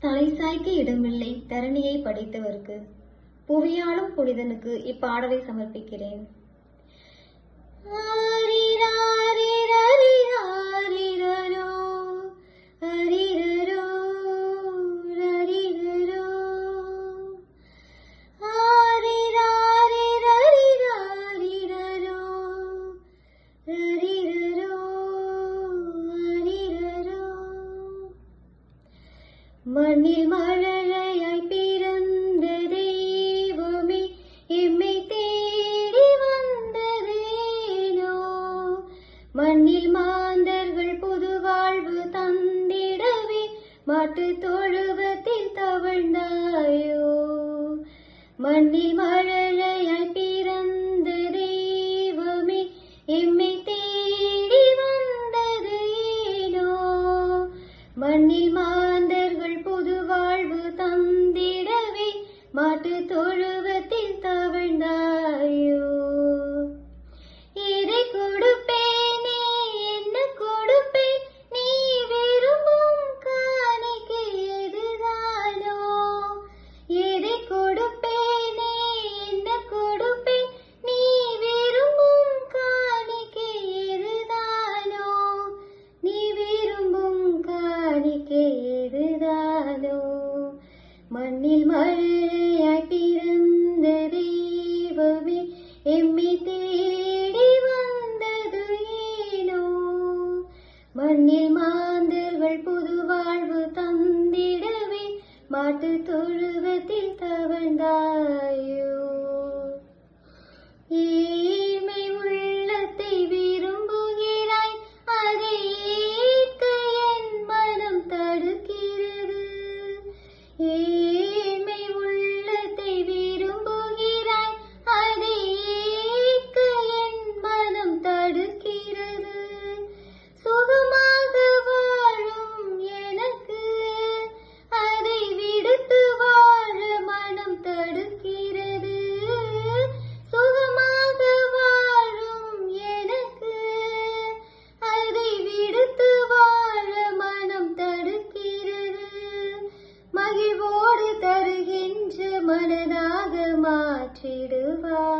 தலைசாய்க்க இடமில்லை. தரணியை படைத்தவர்க்கு புவியாளும் புனிதனுக்கு இப்பாடலை சமர்ப்பிக்கிறேன். പാട്ട് തൊഴുവത്തിൽ തവഴ്ന്നായോ മണ്ണിൽ മഴ എമ്മി തേടി വന്നത് ഏനോ? മണ്ണിൽ മാന്തലുകൾ പുതുവാഴ്വ് തന്നിടവേ മാട്ടു തൊഴുവത്തിൽ തവഴ്ന്നായോ ഏ மாற்றிடுவார்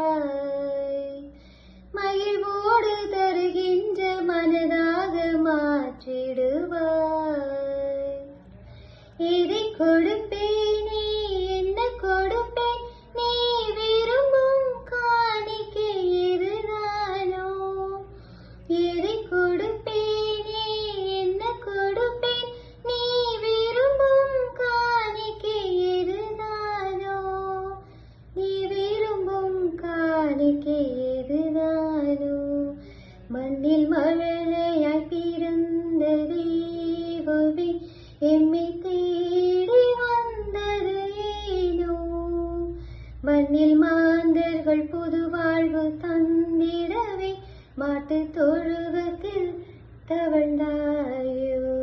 இயேசுவே எம்மை தேடி வந்தது ஏனோ மண்ணில் மாந்தர்கள் புது வாழ்வு தந்திடவே மாட்டு தொழுவத்தில் தவழ்ந்தாயோ.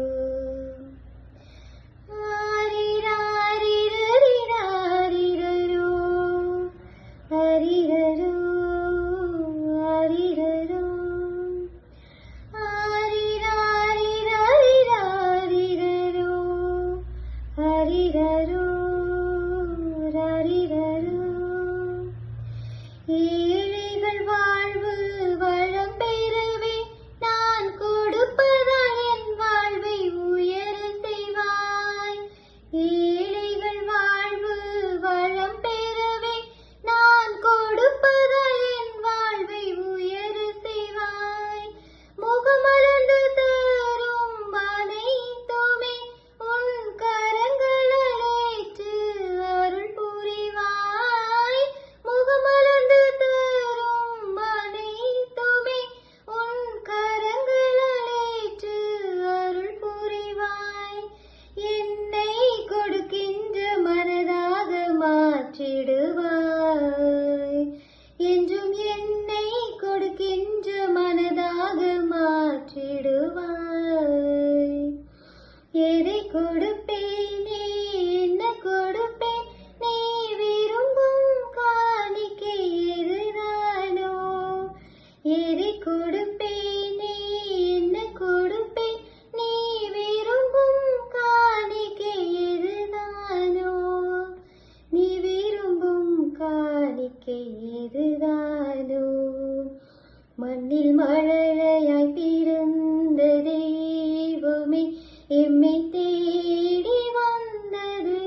என்னை தேடி வந்தது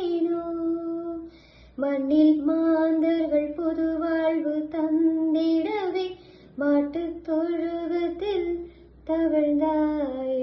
ஏனோ? மண்ணில் மாந்தர்கள் பொது வாழ்வு தந்திடவே மாட்டுத் தொழுகத்தில் தவழ்ந்தாய்.